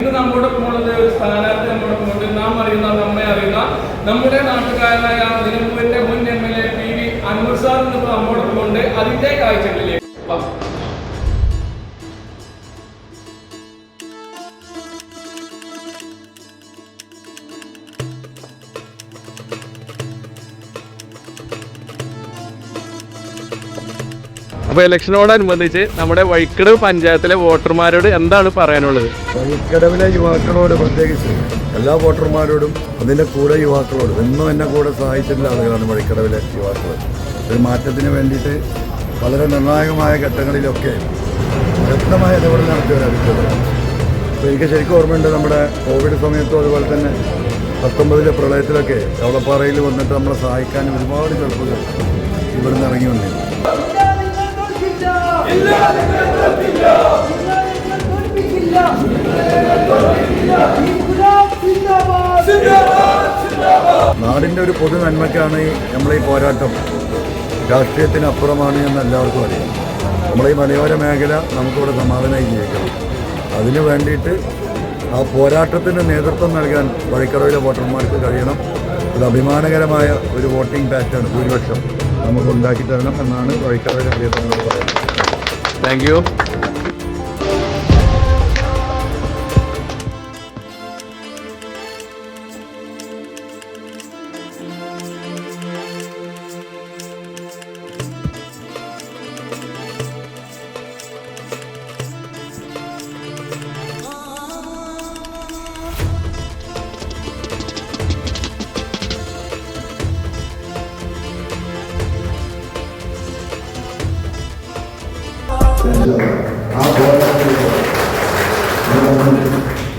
ഇന്ന് നമ്മോടൊപ്പം ഉള്ളത് ഒരു സ്ഥാനാർത്ഥി നമ്മുടെ ഉണ്ട് നാം അറിയുന്ന നമ്മെ അറിയുന്ന നമ്മുടെ നാട്ടുകാരനായ നിലമ്പൂരിന്റെ മുൻ M L A P V Anvar sir എന്ന് നമ്മോടൊപ്പം ഉണ്ട് അതിന്റെ കാഴ്ചകളിലേക്ക്. അപ്പോൾ ഇലക്ഷനോടനുബന്ധിച്ച് നമ്മുടെ വഴിക്കടവ് പഞ്ചായത്തിലെ വോട്ടർമാരോട് എന്താണ് പറയാനുള്ളത്? വഴിക്കടവിലെ യുവാക്കളോട് പ്രത്യേകിച്ച് എല്ലാ വോട്ടർമാരോടും അതിന്റെ കൂടെ യുവാക്കളോടും എന്നും എന്നെ കൂടെ സഹായിച്ചിട്ടുള്ള ആളുകളാണ് വഴിക്കടവിലെ യുവാക്കൾ ഒരു മാറ്റത്തിന് വേണ്ടിയിട്ട് വളരെ നിർണായകമായ ഘട്ടങ്ങളിലൊക്കെ വ്യക്തമായ ഇടപെടൽ നടത്തിയവരാണ് അപ്പോൾ എനിക്ക് ശരിക്കും ഓർമ്മയുണ്ട് നമ്മുടെ കോവിഡ് സമയത്തും അതുപോലെ തന്നെ പത്തൊമ്പതിലെ പ്രളയത്തിലൊക്കെ കവളപ്പാറയിൽ വന്നിട്ട് നമ്മളെ സഹായിക്കാൻ ഒരുപാട് ചെറുപ്പങ്ങൾ ഇവിടുന്ന് ഇറങ്ങി വന്നിരുന്നു. നാടിന്റെ ഒരു പൊതു നന്മയ്ക്കാണ് നമ്മളെ ഈ പോരാട്ടം. രാഷ്ട്രീയത്തിനപ്പുറമാണ് എന്ന് എല്ലാവർക്കും അറിയാം. നമ്മളെ ഈ മലയോര മേഖല നമുക്കിവിടെ സമാധാനമായി ജീവിക്കണം. അതിനു വേണ്ടിയിട്ട് ആ പോരാട്ടത്തിന് നേതൃത്വം നൽകാൻ വഴിക്കടവിലെ വോട്ടർമാർക്ക് കഴിയണം. ഒരു അഭിമാനകരമായ ഒരു വോട്ടിംഗ് പാറ്റേൺ ഭൂരിപക്ഷം നമുക്ക് ഉണ്ടാക്കി തരണം എന്നാണ് വഴിക്കടവിലെ പ്രിയപ്പെട്ടവർ പറയുന്നത്. Thank you. Gracias.